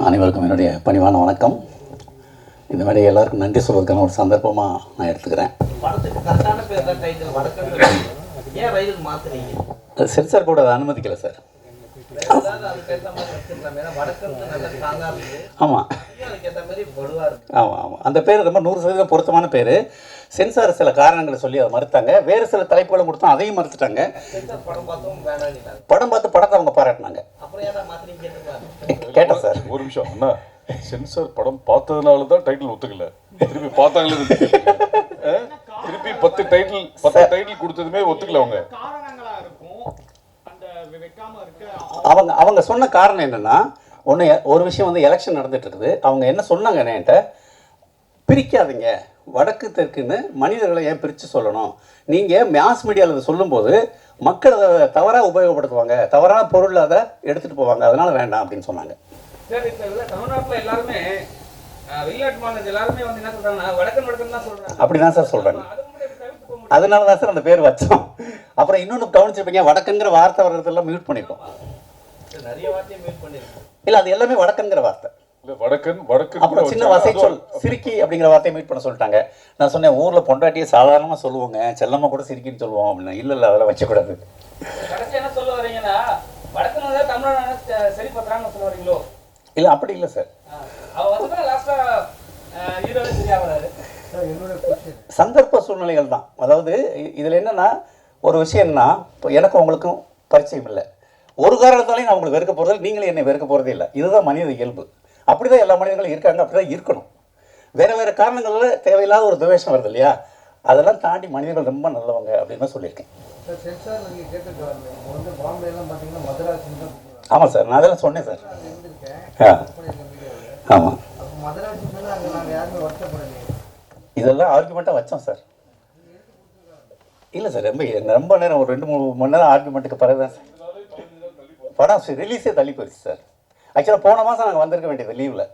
அனைவருக்கும் என்னுடைய பணிவான வணக்கம். இந்த மாதிரி எல்லாருக்கும் நன்றி சொல்வதற்கான ஒரு சந்தர்ப்பமாக நான் எடுத்துக்கிறேன். ஏன் ரயில் சென்சார் கூட அதை அனுமதிக்கலை சார். ஆமாம் ஆமாம் ஆமாம் அந்த பேர் ரொம்ப நூறு சதவீதம் பொருத்தமான பேர். சென்சார் சில காரணங்களை சொல்லி அதை மறுத்தாங்க. வேறு சில தலைப்புகளும் கொடுத்தோம் அதையும் மறுத்துட்டாங்க. படம் பார்த்து படத்தை அவங்க பாராட்டினாங்க. கேட்டேன் சார். ஒரு நிமிஷம். அண்ணா சென்சார் படம் பார்த்ததுனால தான் டைட்டில் ஒத்துக்கல. திருப்பி பார்த்தாங்களே? திருப்பி பத்து டைட்டில் பத்து டைட்டில் கொடுத்ததுமே ஒத்துக்கல அவங்க. காரணங்களா இருக்கும். அந்த வைக்காம இருக்க அவங்க அவங்க சொன்ன காரணம் என்னென்னா ஒன்று ஒரு விஷயம் வந்து எலெக்ஷன் நடந்துட்டு இருக்குது. அவங்க என்ன சொன்னாங்க என்கிட்ட பிரிக்காதீங்க. வடக்கு தெற்குன்னு மனிதர்களை ஏன் பிரித்து சொல்லணும்? நீங்கள் மாஸ் மீடியாவில் சொல்லும்போது மக்கள் அதை தவறாக உபயோகப்படுத்துவாங்க. தவறான பொருள் அதை எடுத்துகிட்டு போவாங்க. அதனால் வேண்டாம் அப்படின்னு சொன்னாங்க. சார் இப்ப இதுல தமிழ்நாட்டுல எல்லாருமே வெளிநாட்டு மாநிலங்கள் எல்லாருமே வந்து என்ன சொல்றாங்கன்னா வடக்கன் வடக்கன் தான் சொல்றாங்க. அப்படி தான் சார் சொல்கிறாங்க அதனால தான் சார் அந்த பேர் வச்சோம். அப்புறம் இன்னொன்று கவனிச்சிருப்பீங்க வடக்குங்கிற வார்த்தை வர்றதெல்லாம் மியூட் பண்ணியிருக்கோம் நிறைய வார்த்தையை மீட் பண்ணியிருக்கோம் இல்லை அது எல்லாமே வடக்குங்கிற வார்த்தை. அப்புறம் சின்ன வசை சொல். சிரிக்கி அப்படிங்கிற வார்த்தையை மீட் பண்ண சொல்லிட்டாங்க. நான் சொன்னேன் ஊரில் பொண்டாட்டியை சாதாரணமாக சொல்லுவோங்க. செல்லம்மா கூட சிரிக்கின்னு சொல்லுவோம். அப்படின்னு. இல்லை இல்லை அதெல்லாம் வச்சக்கூடாது. என்ன சொல்ல வரீங்கன்னா வடக்கன் வந்து தமிழ்நாடு சரி பண்றாங்கன்னு சொல்ல வரீங்களோ? இல்லை அப்படி இல்லை சார். சந்தர்ப்ப சூழ்நிலைகள் தான். அதாவது இதில் என்னென்னா ஒரு விஷயம் என்னன்னா இப்போ எனக்கும் உங்களுக்கும் பரிச்சயம் இல்லை. ஒரு காரணத்தாலையும் நான் உங்களுக்கு வெறுக்க போகிறதில்ல நீங்களும் என்னை வெறுக்க போகிறதே இல்லை. இதுதான் மனித இயல்பு. அப்படி தான் எல்லா மனிதர்களும் இருக்காங்க அப்படி தான் இருக்கணும். வேறு வேறு காரணங்களில் தேவையில்லாத ஒரு துவேஷம் வருது இல்லையா? அதெல்லாம் தாண்டி மனிதர்கள் ரொம்ப நல்லவங்க அப்படின்னு தான் சொல்லியிருக்கேன். ஆமாம் சார் நான் அதெல்லாம் சொன்னேன் சார். ஆ. ஆமாம் இதெல்லாம் ஆர்குமெண்ட்டாக வச்சோம் சார். இல்லை சார் ரொம்ப ரொம்ப நேரம் ஒரு ரெண்டு மூணு மணி நேரம் ஆர்குமெண்ட்டுக்கு பிறகு தான் சார். படம் ரிலீஸே தள்ளி போயிடுச்சு சார். ஆக்சுவலாக போன மாதம் நாங்கள் வந்திருக்க வேண்டியது லீவில்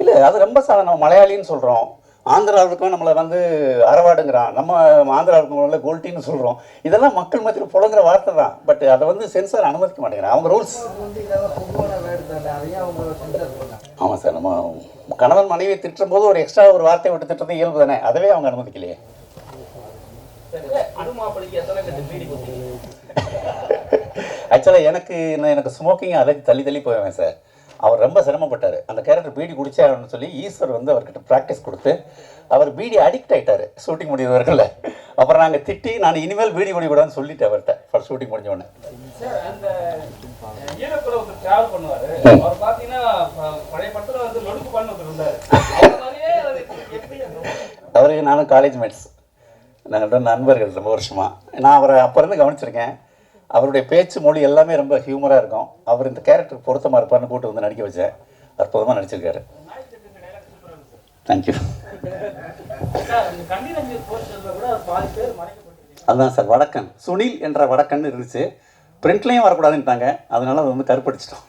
இல்லை அது ரொம்ப சார் நம்ம மலையாளின்னு சொல்கிறோம் ஆந்திராவுக்கும் நம்மளை வந்து அறவாடுங்கிறான். நம்ம ஆந்திராவுக்கு கோல்ட்டின்னு சொல்கிறோம் இதெல்லாம் மக்கள் மத்தியில் புழங்குற வார்த்தை தான். பட் அதை வந்து சென்சார் அனுமதிக்க மாட்டேங்கிறாங்க அவங்க ரூல்ஸ் ஆமாம் சார் நம்ம கணவன் மனைவியை திட்டும் போது ஒரு எக்ஸ்ட்ரா ஒரு வார்த்தை விட்டு திட்டுறது இயல்பு தானே. அதவே அவங்க அனுமதிக்கலையே. ஆக்சுவலாக எனக்கு நான் எனக்கு ஸ்மோக்கிங் அலர்ஜி தள்ளி தள்ளி போவேன் சார் அவர் ரொம்ப சிரமப்பட்டார். அந்த கேரக்டர் பீடி குடிச்சாருன்னு சொல்லி ஈஸ்வர் வந்து அவர்கிட்ட ப்ராக்டிஸ் கொடுத்து அவர் பீடி அடிக்ட் ஆயிட்டாரு ஷூட்டிங் முடிவர்கள அப்புறம் நாங்கள் திட்டி நான் இனிமேல் பீடி குடிக்கூடாதுன்னு சொல்லிட்டேன் அவர்கிட்ட ஃபர்ஸ்ட் ஷூட்டிங் முடிஞ்ச உடனே. அது அவருக்கு நானும் காலேஜ் மேட்ஸ் நாங்கள் நண்பர்கள் ரொம்ப வருஷமாக நான் அவரை அப்போ இருந்து கவனிச்சிருக்கேன். அவருடைய பேச்சு மொழி எல்லாமே ரொம்ப ஹியூமராக இருக்கும். அவர் இந்த கேரக்டர் பொருத்தமாக இருப்பார்னு கூட்டு வந்து நடிக்க வச்சேன். அற்புதமாக நடிச்சிருக்காரு. தேங்க்யூ அதுதான் சார் வடக்கன். சுனில் என்ற வடக்கன் இருந்துச்சு. பிரிண்ட்லேயும் வரக்கூடாதுன்ட்டாங்க. அதனால அது வந்து கருப்படிச்சிட்டோம்.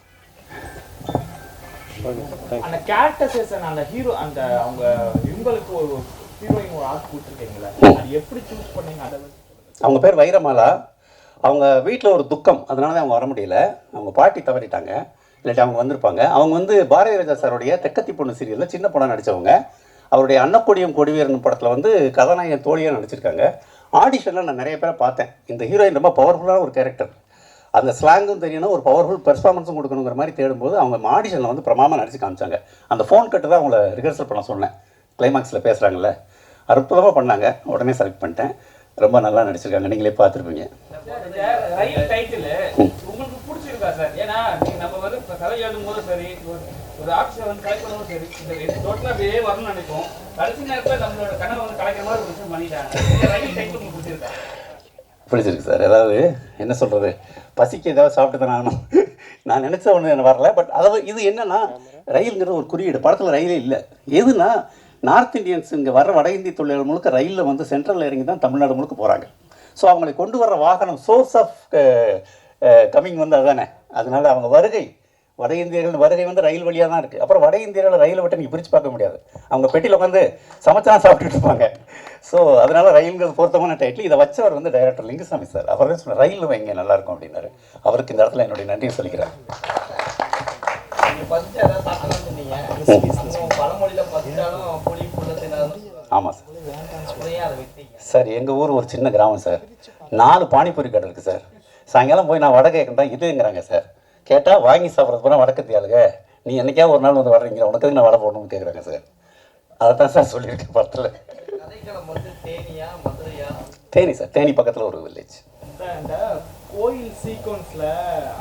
அந்த கேரக்டரைசேஷன் அந்த ஹீரோ அந்த அவங்க இவங்களுக்கு ஒரு ஹீரோயின் ஒரு ஆர்ட் கொடுத்துருக்கீங்களா? அது எப்படி சூஸ் பண்ணீங்க? அதை வச்சு சொல்லுங்க. அவங்க பேர் வைரமாலா. அவங்க வீட்டில் ஒரு துக்கம். அதனால தான் அவங்க வர முடியல. அவங்க பாட்டி தவறிட்டாங்க. இல்லாட்டி அவங்க வந்திருப்பாங்க. அவங்க வந்து பாரதி ராஜா சாருடைய தெக்கத்தி பொண்ணு சீரியலில் சின்ன பொண்ணாக நடித்தவங்க அவருடைய அன்னக்கொடியும் கொடிவேரன் படத்தில் வந்து கதாநாயகன் தோழியாக நடிச்சிருக்காங்க. ஆடிஷனில் நான் நிறைய பேரை பார்த்தேன். இந்த ஹீரோயின் ரொம்ப பவர்ஃபுல்லான ஒரு கேரக்டர் அந்த ஸ்லாங்கும் தெரியணும் ஒரு பவர்ஃபுல் பெர்ஃபார்மன்ஸும் கொடுக்கணுங்கிற மாதிரி தேடும்போது அவங்க ஆடிஷனில் வந்து பிரமாமா நடிச்சு காமிச்சாங்க. அந்த ஃபோன் கட்டு தான் அவங்கள ரிஹர்சல் பண்ண சொன்னேன். கிளைமாக்ஸில் பேசுகிறாங்கல்ல அற்புதமாக பண்ணாங்க. உடனே செலக்ட் பண்ணிட்டேன். ரொம்ப நல்லா நடிச்சிருக்காங்க. நீங்களே பார்த்துருப்பீங்க. ரயில் டைட்டில் உங்களுக்கு பிடிச்சிருக்கா சார் ஏன்னா நம்ம வந்து இப்ப கதை எழுதும் போது சரி ஒரு ஒரு ஆட்சியை வந்து கலை பண்ணும்போது சரி இந்த டோட்டலாக அப்படியே வரணும்னு நினைப்போம். கடைசி நேரத்தில் நம்மளோட கனவை வந்து கலைக்கிற மாதிரி ஒரு விஷயம் பண்ணிட்டாங்க. ரயில் டைட்டில் உங்களுக்கு பிடிச்சிருக்கா? பிடிச்சிருக்கு சார் ஏதாவது என்ன சொல்கிறது பசிக்கு ஏதாவது சாப்பிட்டு தானே ஆகணும். நான் நினச்ச ஒன்று எனக்கு வரல பட் அதாவது இது என்னென்னா ரயில்ங்கிறது ஒரு குறியீடு. படத்தில் ரயிலே இல்லை. எதுனா நார்த் இந்தியன்ஸ் இங்கே வர வட இந்திய தொழிலாளர் முழுக்க ரயிலில் வந்து சென்ட்ரல் இறங்கி தான் தமிழ்நாடு முழுக்க போகிறாங்க ஸோ அவங்களை கொண்டு வர வாகனம் சோர்ஸ் ஆஃப் கம்மிங் வந்து அதானே? அதனால அவங்க வருகை வட இந்தியர்கள் வருகை வந்து ரயில் வழியாக தான் இருக்குது அப்புறம் வட இந்தியர்கள் ரயிலை விட்டு நீங்கள் பிரித்து பார்க்க முடியாது. அவங்க பெட்டியில் உட்காந்து சமைச்சா சாப்பிட்டுட்டு இருப்பாங்க. ஸோ அதனால ரயில்ங்கிறது பொருத்தமான டைட்டில் இதை வச்சவர் வந்து டைரக்டர் லிங்குசாமி சார் அவர் தான் சொன்னார் ரயில் வைங்க நல்லா இருக்கும் அப்படின்னாரு. அவருக்கு இந்த இடத்துல என்னுடைய நன்றியை சொல்லிக்கிறேன். ஆமாம் சார் சார் எங்கள் ஊர் ஒரு சின்ன கிராமம் சார். நாலு பானிபூரி கடை இருக்குது சார். சாயங்காலம் போய் நான் வடை கேட்குறேன் தான் இதுங்கிறாங்க சார்? கேட்டால் வாங்கி சாப்பிட்றது போனால் வடக்கத்தி ஆளுங்க நீ என்னைக்கா ஒரு நாள் வந்து வர்றீங்க உனக்கு நான் வடை போடணும்னு கேட்குறாங்க சார். அதை தான் சார் சொல்லியிருக்கேன் படத்தில். தேனி சார். தேனி பக்கத்தில் ஒரு வில்லேஜ் கோயில் சீக்வன்ஸ்ல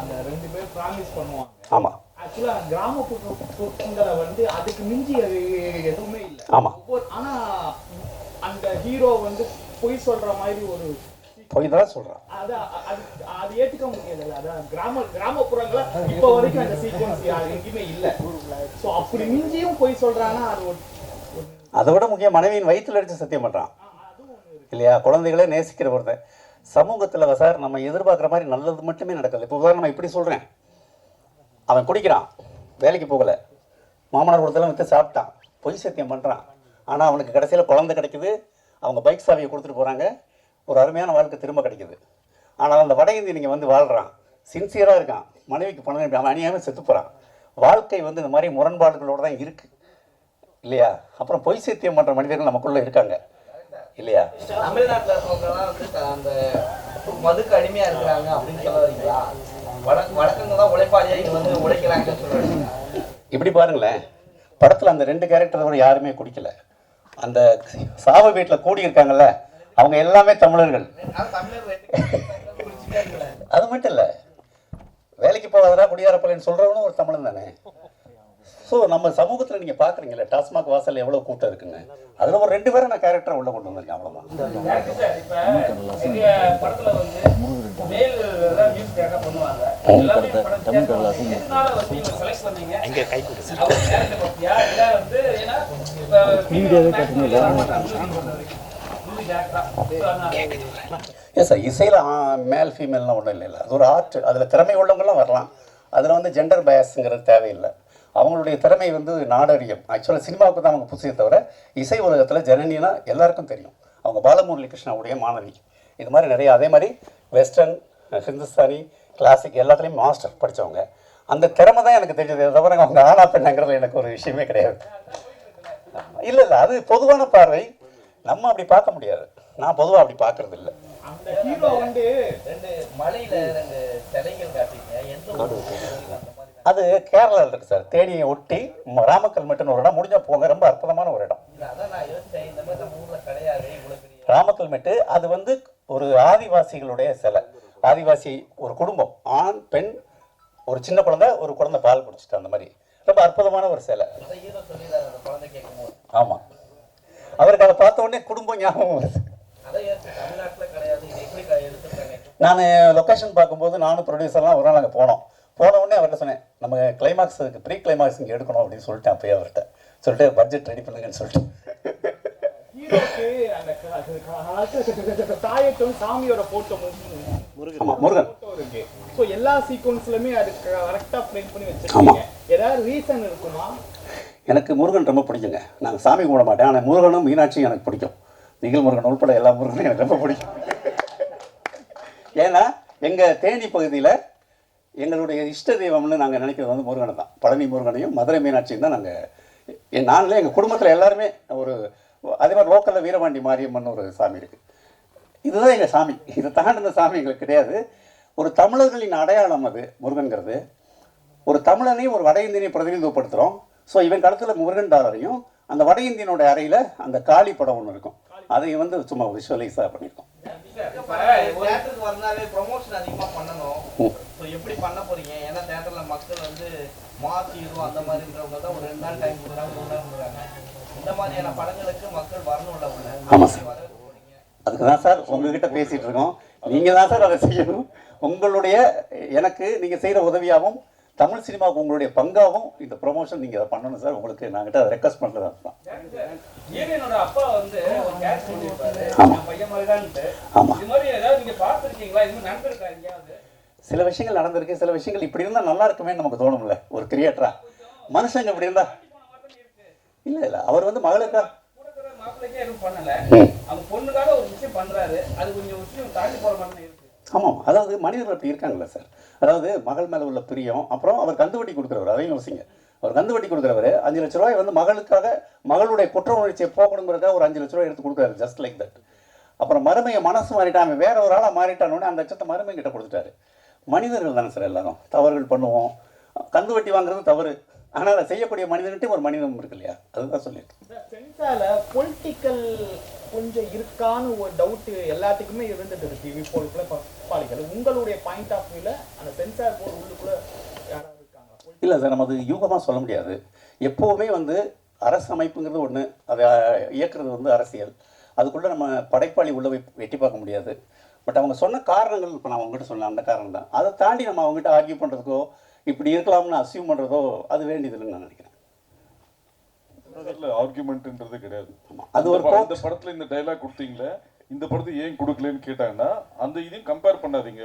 அந்த ரெண்டு பேர் ப்ராமிஸ் பண்ணுவாங்க. ஆமாம் ஆக்சுவலா கிராமப்புறங்களை வந்து அதுக்கு மிஞ்சி எதுவுமே இல்லை. ஆமாம் ஒவ்வொரு ஆனா அந்த ஹீரோ வந்து பொய் சொல்ற மாதிரி ஒரு போய் தான் சொல்கிறான் அது அது ஏத்துக்க முடியாது அதான் கிராம கிராமப்புறங்கள இப்போ வரைக்கும் அந்த சீக்வன்ஸ் எங்கேயுமே இல்லை. ஸோ அப்படி மிஞ்சியும் பொய் சொல்றாங்கன்னா அது அதை விட முக்கியம் மனைவியின் வயிற்றில் அடித்து சத்தியம் பண்ணுறான் இல்லையா? குழந்தைகளே நேசிக்கிற ஒருத்தன். சமூகத்தில் சார் நம்ம எதிர்பார்க்குற மாதிரி நல்லது மட்டுமே நடக்கல. இப்போ உதாரணம் இப்படி சொல்கிறேன் அவன் குடிக்கிறான். வேலைக்கு போகலை. மாமனார் கொடுத்தெல்லாம் விற்று சாப்பிட்டான். பொய் சத்தியம் பண்ணுறான் ஆனால் அவனுக்கு கடைசியில் குழந்தை கிடைக்குது. அவங்க பைக் சாவியை கொடுத்துட்டு போகிறாங்க ஒரு அருமையான வாழ்க்கை திரும்ப கிடைக்குது. ஆனால் அந்த வட இந்திய நீங்கள் வந்து வாழ்கிறான் சின்சியராக இருக்கான். மனைவிக்கு பணம் அவன் அணியாமல் செத்து போகிறான் வாழ்க்கை வந்து இந்த மாதிரி முரண்பாடுகளோடு தான் இருக்குது இல்லையா? அப்புறம் பொய் சத்தியம் பண்ணுற மனிதர்கள் நமக்குள்ளே இருக்காங்க. இல்லையா? தமிழ்நாட்டுல வந்து அந்த மதுக்கு அடிமையா இருக்கிறாங்க அப்படின்னு சொல்ல வரீங்களா வடக்கு வடக்குங்க தான் உழைப்பாளியா இங்க வந்து உழைக்கிறாங்கன்னு சொல்றீங்க. இப்படி பாருங்களேன். படத்தில் அந்த ரெண்டு கேரக்டர் கூட யாருமே குடிக்கல. அந்த சாவ வீட்டில் கூடி இருக்காங்கல்ல அவங்க எல்லாமே தமிழர்கள். அது மட்டும் இல்லை வேலைக்கு போகாதடா குடியாரப்பள்ளின்னு சொல்கிறவனும் ஒரு தமிழன் தானே. ஸோ நம்ம சமூகத்தில் நீங்கள் பார்க்குறீங்களே டாஸ்மாக் வாசல்ல எவ்வளோ கூட்டம் இருக்குங்க? அதில் ஒரு ரெண்டு பேரை நான் கேரக்டரை உள்ள கொண்டு வந்திருக்கேன் அதனால. எஸ் சார் இசையில் மேல் ஃபீமேல்லாம் ஒன்றும் இல்லை அது ஒரு ஆர்ட் அதில் திறமை உள்ளவங்களாம் வரலாம். அதில் வந்து ஜெண்டர் பயஸுங்கிறது தேவையில்லை. அவங்களுடைய திறமை வந்து நாடறியும். ஆக்சுவலாக சினிமாவுக்கு தான் அவங்க புதுசே தவிர இசை உலகத்தில் ஜனனினா எல்லாருக்கும் தெரியும். அவங்க பாலமுரளி கிருஷ்ணாவுடைய மாணவி. இது மாதிரி நிறைய அதே மாதிரி வெஸ்டர்ன் ஹிந்துஸ்தானி கிளாசிக் எல்லாத்துலேயும் மாஸ்டர் படித்தவங்க அந்த திறமை தான் எனக்கு தெரிஞ்சது. தவிர அவங்க ஆனா பெண்ணங்கிறது எனக்கு ஒரு விஷயமே கிடையாது. இல்லை இல்லை அது பொதுவான பார்வை. நம்ம அப்படி பார்க்க முடியாது. நான் பொதுவாக அப்படி பார்க்கறது இல்லை. ஹீரோ வந்து ரெண்டு மலையில ரெண்டு சிலைகள் காட்டுறீங்க எந்த அது கேரளாவில் இருக்கு சார். தேனியை ஒட்டி ராமக்கல் மெட்டுன்னு ஒரு இடம். முடிஞ்சா போங்க. ரொம்ப அற்புதமான ஒரு இடம். ராமக்கல் மெட்டு அது வந்து ஒரு ஆதிவாசிகளுடைய சிலை. ஆதிவாசி ஒரு குடும்பம். ஆண் பெண் ஒரு சின்ன குழந்தை ஒரு குழந்தை பால் குடிச்சிட்டு அந்த மாதிரி. ரொம்ப அற்புதமான ஒரு சிலை. ஆமாம் அவருக்கு அதை பார்த்த உடனே குடும்பம் ஞாபகம் வருது. நான் லொக்கேஷன் பார்க்கும்போது நானும் ப்ரொடியூசர்லாம் ஒரு நாள் அங்கே போனோம். போன உடனே அவர்கிட்ட சொன்னேன் நம்ம கிளைமாக்ஸுக்கு ப்ரீ கிளைமாக்ஸ் இங்கே எடுக்கணும் அப்படின்னு சொல்லிட்டேன் அப்பயே அவர்கிட்ட சொல்லிட்டு பட்ஜெட் ரெடி பண்ணுங்கன்னு சொல்லிட்டு. சாமியோட போட்டோ ஆமாம் முருகன். ஸோ எல்லா சீக்வன்ஸ்லயுமே அது கரெக்டாக ஃப்ரேம் பண்ணி வச்சிருக்கீங்க. ஏதாவது ரீசன் இருக்குமா? எனக்கு முருகன் ரொம்ப பிடிக்குங்க. நான் சாமி கும்பிட மாட்டேன். ஆனால் முருகனும் மீனாட்சியும் எனக்கு பிடிக்கும். நிகில் முருகன் உள்பட எல்லா முருகனும் எனக்கு ரொம்ப பிடிக்கும். ஏன்னா எங்கள் தேனி பகுதியில் எங்களுடைய இஷ்ட தெய்வம்னு நாங்கள் நினைக்கிறது வந்து முருகனை தான். பழனி முருகனையும் மதுரை மீனாட்சியும் தான் நாங்கள் நாங்களே எங்கள் குடும்பத்தில் எல்லாருமே ஒரு அதே மாதிரி லோக்கலில் வீரபாண்டி மாரியம்மன் ஒரு சாமி இருக்குது இதுதான் எங்கள் சாமி. இதை தாண்டின சாமி எங்களுக்கு கிடையாது. ஒரு தமிழர்களின் அடையாளம் அது முருகன்கிறது. ஒரு தமிழனையும் ஒரு வட இந்தியனையும் பிரதிநிதித்துவப்படுத்துகிறோம் ஸோ இவன் கழுத்தில் முருகன் டாலரையும் அந்த வட இந்தியனோட அறையில் அந்த காளி படம் ஒன்று இருக்கும். அதை வந்து சும்மா விஷுவலைஸாக பண்ணியிருக்கோம் ஸோ எப்படி பண்ண போறீங்க? ஏன்னா தேட்டர்ல மக்கள் வந்து ஹீரோ அந்த மாதிரின்றவங்க தான் ஒரு ரெண்டு நாள் டைம் கொடுக்குறாங்க மூணு நாள் கொடுக்குறாங்க. இந்த மாதிரியான படங்களுக்கு மக்கள் வரணும்ல உள்ள? ஆமாம் சார். அதுக்கு தான் சார் உங்ககிட்ட பேசிகிட்டு இருக்கோம் நீங்கள் தான் சார் அதை செய்யணும். உங்களுடைய எனக்கு நீங்கள் செய்கிற உதவியாகவும் தமிழ் சினிமாவுக்கு உங்களுடைய பங்காகவும் இந்த ப்ரொமோஷன் நீங்கள் அதை பண்ணணும் சார் உங்களுக்கு நாங்கிட்ட அதை ரெக்வஸ்ட் பண்ணுறது தான் ஹீரோயினோட அப்பா வந்து ஒரு கேரக்டர் பண்ணியிருப்பாரு பையன் மாதிரிதான்ட்டு ஆமா. இது மாதிரி ஏதாவது நீங்க பார்த்திருக்கீங்களா? இது மாதிரி நடந்திருக்கா எங்கேயாவது? சில விஷயங்கள் நடந்திருக்கு சில விஷயங்கள் இப்படி இருந்தால் நல்லா இருக்குமே நமக்கு தோணும்ல ஒரு கிரியேட்டரா மனுஷங்க இப்படி இருந்தா? இல்ல இல்ல அவர் வந்து மகளுக்கா ஒரு பண்றாரு அது கொஞ்சம் ஆமாம் அதாவது மனிதர்கள் அப்படி இருக்காங்கல்ல சார் அதாவது மகள் மேலே உள்ள பிரியம் அப்புறம் அவர் கந்துவட்டி கொடுக்குறவர் அதையும் யோசிங்க. அவர் கந்து வட்டி கொடுக்குறவர் அஞ்சு லட்ச ரூபாய் வந்து மகளுக்காக மகளுடைய குற்ற உணர்ச்சியை போகணுங்கிறதுக்காக ஒரு அஞ்சு லட்ச ரூபாய் எடுத்து கொடுக்குறாரு ஜஸ்ட் லைக் தட் அப்புறம் மருமையை மனசு மாறிட்டான் வேற ஒரு ஆளாக மாறிட்டானோடனே அந்த லட்சத்தை மருமை கிட்ட கொடுத்துட்டாரு. மனிதர்கள் தானே சார் எல்லாரும். தவறுகள் பண்ணுவோம். கந்து வட்டி வாங்குறது தவறு. ஆனால் அதை செய்யக்கூடிய மனிதன்ட்டு ஒரு மனிதம் இருக்கு இல்லையா? அதுதான் சொல்லிட்டு பொலிட்டிக்கல் கொஞ்சம் இருக்கான்னு ஒரு டவுட் எல்லாத்துக்குமே இருந்துட்டு இருக்கு போலுக்குள்ள பப்பாளிகள் உங்களுடைய பாயிண்ட் ஆஃப் வியூல அந்த சென்சார் போர்டு உள்ளுக்குள்ள இல்லை சார் நம்ம அது யூகமாக சொல்ல முடியாது. எப்போவுமே வந்து அரசு அமைப்புங்கிறது ஒன்று அதை இயக்குறது வந்து அரசியல். அதுக்குள்ளே நம்ம படைப்பாளி உள்ள வெட்டி பார்க்க முடியாது. பட் அவங்க சொன்ன காரணங்கள் இப்போ நான் அவங்ககிட்ட சொன்னேன் அந்த காரணம் தான். அதை தாண்டி நம்ம அவங்ககிட்ட ஆர்கியூ பண்ணுறதுக்கோ இப்படி இருக்கலாம்னு அசியூம் பண்ணுறதோ அது வேண்டியதில்லைன்னு நான் நினைக்கிறேன். ஆர்குமெண்ட்ன்றது கிடையாது. அது ஒரு இந்த படத்துல இந்த டைலாக் கொடுத்தீங்களே இந்த படத்தை ஏன் கொடுக்கலன்னு கேட்டாங்கன்னா அந்த இதையும் கம்பேர் பண்ணாதீங்க.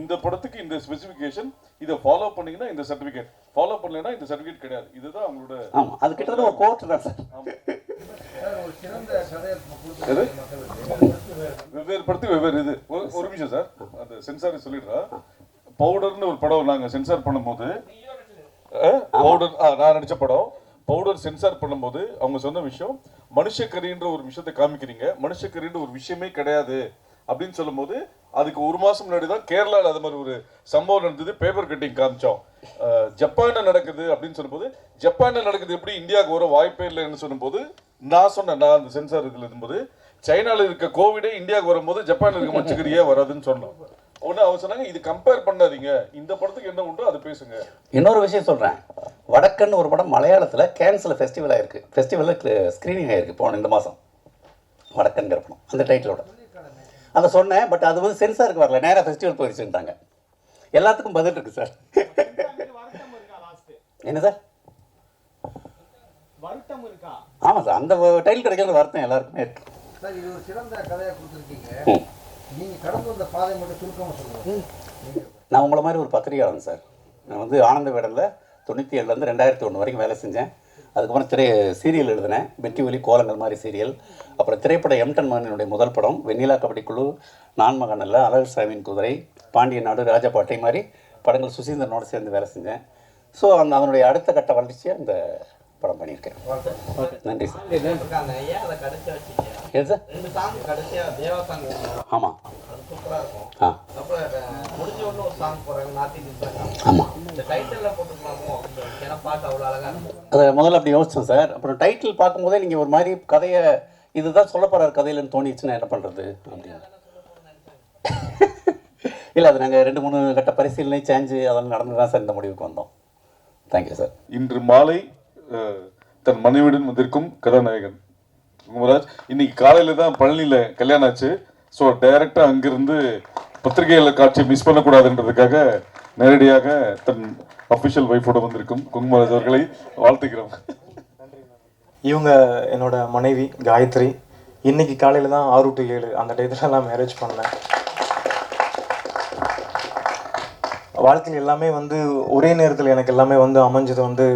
இந்த படத்துக்கு இந்த ஸ்பெசிஃபிகேஷன் இதை ஃபாலோ பண்ணீங்கன்னா இந்த சர்டிபிகேட் ஃபாலோ பண்ணலைன்னா இந்த சர்டிபிகேட் கிடையாது. இதுதான் அவங்களோட ஆமாம் அது கிட்டத்தட்ட ஒரு கோர்ட்டு தான் சார் வெவ்வேறு படத்துக்கு வெவ்வேறு இது. ஒரு ஒரு நிமிஷம் சார் அந்த சென்சார் சொல்லிடுறா. பவுடர்னு ஒரு படம் நாங்க சென்சார் பண்ணும்போது பவுடர் நான் நடிச்ச படம். பவுடர் சென்சார் பண்ணும்போது அவங்க சொன்ன விஷயம் மனுஷக்கரின்ற ஒரு விஷயத்தை காமிக்கிறீங்க. மனுஷக்கரின்ற ஒரு விஷயமே கிடையாது அப்படின்னு சொல்லும்போது அதுக்கு ஒரு மாதம் முன்னாடி தான் கேரளாவில் அது மாதிரி ஒரு சம்பவம் நடந்தது பேப்பர் கட்டிங் காமிச்சோம். ஜப்பானில் நடக்குது அப்படின்னு சொல்லும்போது ஜப்பானில் நடக்குது எப்படி இந்தியாவுக்கு வர வாய்ப்பே இல்லைன்னு சொல்லும்போது நான் சொன்னேன் நான் அந்த சென்சார் இதில் இருக்கும்போது சைனாவில் இருக்க கோவிடே இந்தியாவுக்கு வரும்போது ஜப்பானில் இருக்க மனுஷக்கரியே வராதுன்னு சொன்னோம். ஒன்று அவங்க சொன்னாங்க இது கம்பேர் பண்ணாதீங்க. இந்த படத்துக்கு என்ன உண்டோ அதை பேசுங்க. இன்னொரு விஷயம் சொல்கிறேன் வடக்கன்னு ஒரு படம் மலையாளத்தில் கேன்சல் ஃபெஸ்டிவல் ஆயிருக்கு. ஃபெஸ்டிவலில் ஸ்க்ரீனிங் ஆயிருக்கு போன இந்த மாதம் வடக்கன்கிற படம் அந்த டைட்டிலோட அதை சொன்னேன் பட் அது வந்து சென்சாருக்கு வரல. நேராக ஃபெஸ்டிவல் போயிடுச்சுட்டாங்க எல்லாத்துக்கும் பதில் இருக்கு சார் வருத்தம் இருக்கா லாஸ்ட் என்ன சார் ஆமாம் சார் அந்த டைட்டில் கிடைக்கிறது வருத்தம் எல்லாருக்குமே இருக்கு. சார் இது ஒரு சிறந்த கதையா கொடுத்துருக்கீங்க. ம். நீங்க கடந்து வந்த பாதை மட்டும் சுருக்கமா சொல்லுங்க. நீங்க நான் உங்களை மாதிரி ஒரு பத்திரிகையாளன் சார் நான் வந்து ஆனந்த விடலில் தொண்ணூற்றி ஏழுலேருந்து ரெண்டாயிரத்தி ஒன்று வரைக்கும் வேலை செஞ்சேன். அதுக்கப்புறம் திரை சீரியல் எழுதினேன். வெற்றி ஒலி கோலங்கள் மாதிரி சீரியல். அப்புறம் திரைப்பட எம்டன் மகனினுடைய முதல் படம் வெண்ணிலா கபடி குழு நான் மகன் அல்ல அழகு சாமியின் குதிரை பாண்டிய நாடு ராஜபாட்டை மாதிரி படங்கள் சுசீந்திரனோடு சேர்ந்து வேலை செஞ்சேன். ஸோ அந்த அதனுடைய அடுத்த கட்ட வளர்ச்சியை இந்த படம் பண்ணியிருக்கேன். நன்றி சார். சார்? ஆமாம் ஆ. ஆமாம் இந்த டைட்டில்ல போட்டுக்கலாமோ அப்படின்னு ஏன்னா பாட்டு அவ்வளவு அழகா இருக்கும். அதை முதல்ல அப்படி யோசித்தோம் சார். அப்புறம் டைட்டில் பார்க்கும்போதே நீங்கள் ஒரு மாதிரி கதையை இதுதான் சொல்ல போகிறார் கதையிலன்னு தோணிச்சுன்னா என்ன பண்ணுறது அப்படின்னு. இல்லை அது நாங்கள் ரெண்டு மூணு கட்ட பரிசீலனை சேஞ்சு அதெல்லாம் நடந்து தான் சார் இந்த முடிவுக்கு வந்தோம். தேங்க்யூ சார் இன்று மாலை தன் மனைவியுடன் வந்திருக்கும் கதாநாயகன் குமராஜ். இன்னைக்கு காலையில தான் பழனியில கல்யாணம் ஆச்சு. ஸோ டைரக்டா அங்கிருந்து பத்திரிகையில காட்சியை மிஸ் பண்ணக்கூடாதுன்றதுக்காக நேரடியாக தன் அஃபிஷியல் ஒய்ஃபோட வந்திருக்கும் குங்குமராஜ் அவர்களை வாழ்த்துக்கிறோம் இவங்க என்னோட மனைவி காயத்ரி. இன்னைக்கு காலையில் தான் ஆறு டு ஏழு அந்த டயத்தில் நான் மேரேஜ் பண்ணேன். வாழ்க்கையில் எல்லாமே வந்து ஒரே நேரத்தில் எனக்கு எல்லாமே வந்து அமைஞ்சது வந்து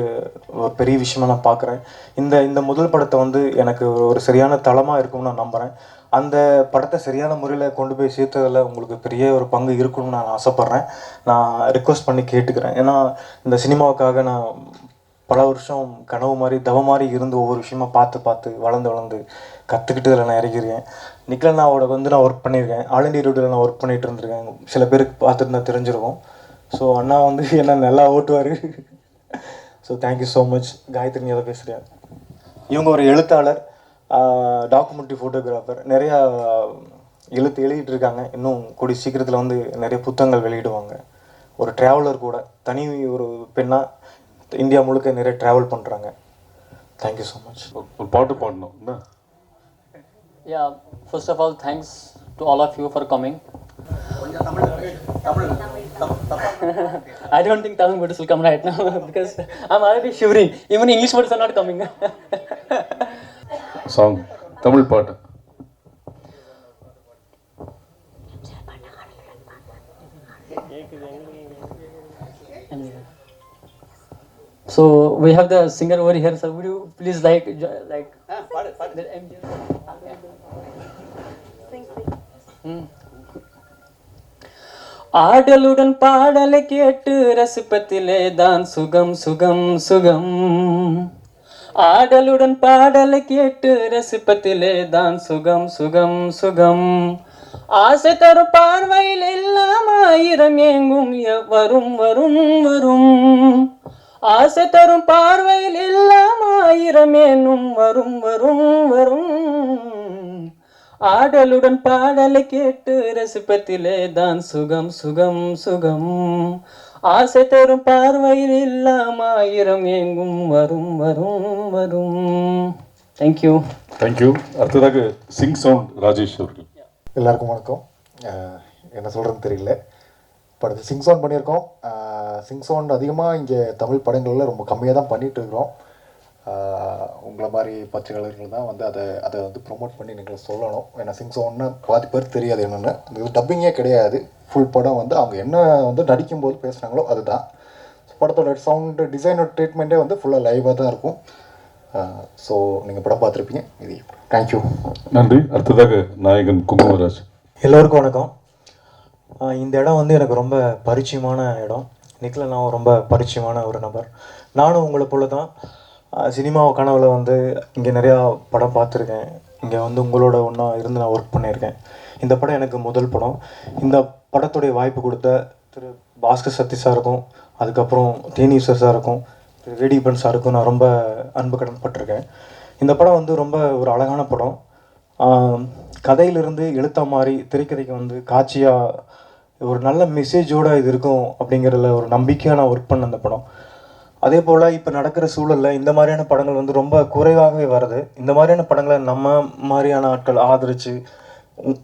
பெரிய விஷயமா நான் பார்க்குறேன். இந்த இந்த முதல் படத்தை வந்து எனக்கு ஒரு சரியான தளமாக இருக்கும்னு நான் நம்புகிறேன் அந்த படத்தை சரியான முறையில் கொண்டு போய் சேர்த்ததில் உங்களுக்கு பெரிய ஒரு பங்கு இருக்கணும்னு நான் ஆசைப்பட்றேன். நான் ரிக்வஸ்ட் பண்ணி கேட்டுக்கிறேன். ஏன்னா இந்த சினிமாவுக்காக நான் பல வருஷம் கனவு மாதிரி தவ மாதிரி இருந்து ஒவ்வொரு விஷயமா பார்த்து பார்த்து வளர்ந்து வளர்ந்து கற்றுக்கிட்டு இதில் நான் இறங்கியிருக்கேன். நிக்கலண்ணாவோட வந்து நான் ஒர்க் பண்ணியிருக்கேன். ஆல் இண்டியா ரூட்டில் நான் ஒர்க் பண்ணிட்டு இருந்திருக்கேன். சில பேருக்கு பார்த்துருந்தா தெரிஞ்சிருக்கும். ஸோ அண்ணா வந்து என்ன நல்லா ஓட்டுவார். So thank you so much Gayathri நீ அதை பேசுகிறேன் இவங்க ஒரு எழுத்தாளர். டாக்குமெண்ட்ரி ஃபோட்டோகிராஃபர் நிறையா எழுத்து எழுதிட்டு இருக்காங்க இன்னும் கூடிய சீக்கிரத்தில் வந்து நிறைய புத்தகங்கள் வெளியிடுவாங்க ஒரு ட்ராவலர் கூட தனி ஒரு பெண்ணாக இந்தியா முழுக்க நிறைய ட்ராவல் பண்ணுறாங்க தேங்க்யூ ஸோ மச் ஒரு- ஒரு பாட்டு பாடணும் என்ன Yeah, first of all, thanks to all of you for coming. I don't think Tamil words will come right now because I'm already shivering. Even English words are not coming. Song Tamil பாட்டு so we have the singer over here. So would you please like jo- like the MJ? Hmm. ஆடலுடன் பாடலை கேட்டு ரசிப்பத்திலே தான் சுகம் சுகம் சுகம் ஆடலுடன் பாடலை கேட்டு ரசிப்பத்திலே தான் சுகம் சுகம் சுகம். ஆசை தரும் பார்வையில் எல்லாம் ஆயிரம் எங்கும் எ- வரும் வரும் வரும். ஆசை தரும் பார்வையில் எல்லாம் ஆயிரம் என்னும் வரும் வரும் வரும். ஆடலுடன் பாடலை கேட்டு ரசிப்பத்திலே தான் சுகம் சுகம் சுகம். ஆசை தரும் பார்வையில் எல்லாம் ஆயிரம் எங்கும் வரும் வரும் வரும். தேங்க்யூ தேங்க்யூ அடுத்ததாக சிங் சவுண்ட் ராஜேஷ் அவர்கள். எல்லாருக்கும் வணக்கம். என்ன சொல்கிறதுன்னு தெரியல. படத்து சிங் சவுண்ட் பண்ணியிருக்கோம். சிங் சவுண்ட் அதிகமாக இங்கே தமிழ் படங்களில் ரொம்ப கம்மியாக தான் பண்ணிட்டு இருக்கிறோம். உங்களை மாதிரி பத்திரிகையாளர்கள் தான் வந்து அதை அதை வந்து ப்ரொமோட் பண்ணி நீங்கள் சொல்லணும். ஏன்னா சிங் சவுண்ட்னு பாதி பேர் தெரியாது என்னென்னு. இது டப்பிங்கே கிடையாது. ஃபுல் படம் வந்து அவங்க என்ன வந்து நடிக்கும்போது பேசுகிறாங்களோ அதுதான். படத்தோட சவுண்டு டிசைனோட ட்ரீட்மெண்ட்டே வந்து ஃபுல்லாக லைவாக தான் இருக்கும். ஸோ நீங்கள் படம் பார்த்துருப்பீங்க. இது தேங்க்யூ நன்றி. அடுத்ததாக நாயகன் குங்குமராஜ். எல்லோருக்கும் வணக்கம். இந்த இடம் வந்து எனக்கு ரொம்ப பரிச்சயமான இடம். நிக்கில் நான் ரொம்ப பரிச்சயமான ஒரு நபர். நானும் உங்களை போல தான் சினிமாவை கனவில் வந்து இங்கே நிறையா படம் பார்த்துருக்கேன். இங்கே வந்து உங்களோட ஒன்றா இருந்து நான் ஒர்க் பண்ணியிருக்கேன். இந்த படம் எனக்கு முதல் படம். இந்த படத்துடைய வாய்ப்பு கொடுத்த திரு பாஸ்கர் சத்தி சாருக்கும் அதுக்கப்புறம் தேனீஸ்வர் சாருக்கும் திரு வேடிப்பன் சாருக்கும் நான் ரொம்ப அன்பு கடன் பட்டிருக்கேன் இந்த படம் வந்து ரொம்ப ஒரு அழகான படம். கதையிலிருந்து எழுத்தா மாதிரி திரைக்கதைக்கு வந்து காட்சியாக ஒரு நல்ல மெசேஜோட இது இருக்கும் அப்படிங்கிறதுல ஒரு நம்பிக்கையாக நான் ஒர்க் பண்ண அந்த படம். அதே போல் இப்போ நடக்கிற சூழலில் இந்த மாதிரியான படங்கள் வந்து ரொம்ப குறைவாகவே வருது. இந்த மாதிரியான படங்களை நம்ம மாதிரியான ஆட்கள் ஆதரித்து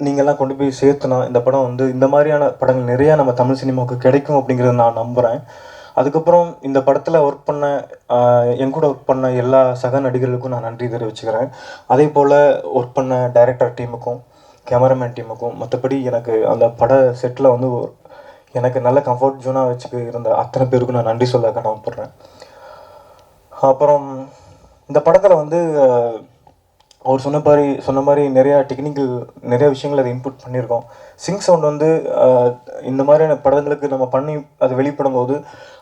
நீங்கள்லாம் கொண்டு போய் சேர்த்துனா இந்த படம் வந்து இந்த மாதிரியான படங்கள் நிறையா நம்ம தமிழ் சினிமாவுக்கு கிடைக்கும் அப்படிங்கிறத நான் நம்புகிறேன் அதுக்கப்புறம் இந்த படத்தில் ஒர்க் பண்ண என் கூட ஒர்க் பண்ண எல்லா சக நடிகர்களுக்கும் நான் நன்றி தெரிவிச்சுக்கிறேன். அதே போல் ஒர்க் பண்ண டைரக்டர் டீமுக்கும் கேமராமேன் டீமுக்கும் மற்றபடி எனக்கு அந்த பட செட்டில் வந்து எனக்கு நல்ல கம்ஃபர்ட் ஜோனாக வச்சுக்க இருந்த அத்தனை பேருக்கும் நான் நன்றி சொல்ல கடமைப்படுறேன் அப்புறம் இந்த படத்தில் வந்து அவர் சொன்ன மாதிரி சொன்ன மாதிரி நிறையா டெக்னிக்கல் நிறைய விஷயங்கள் அதை இன்புட் பண்ணியிருக்கோம். சிங் சவுண்ட் வந்து இந்த மாதிரியான படங்களுக்கு நம்ம பண்ணி அது வெளிப்படும் போது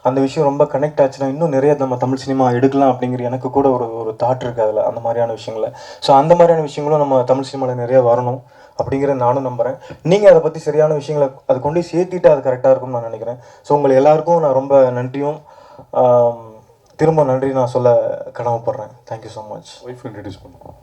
அந்த விஷயம் ரொம்ப கனெக்ட் ஆச்சுன்னா இன்னும் நிறைய நம்ம தமிழ் சினிமா எடுக்கலாம் அப்படிங்கிற எனக்கு கூட ஒரு ஒரு தாட் இருக்குது அதில் அந்த மாதிரியான விஷயங்கள. ஸோ அந்த மாதிரியான விஷயங்களும் நம்ம தமிழ் சினிமாவில் நிறைய வரணும் அப்படிங்கிறத நானும் நம்புகிறேன் நீங்கள் அதை பற்றி சரியான விஷயங்களை அதை கொண்டு போய் சேர்த்திட்டு அது கரெக்டாக இருக்கும்னு நான் நினைக்கிறேன். ஸோ உங்களை எல்லாருக்கும் நான் ரொம்ப நன்றியும் திரும்ப நன்றி நான் சொல்ல கடமைப்படுறேன் thank you so much wife introduce பண்ணுவோம்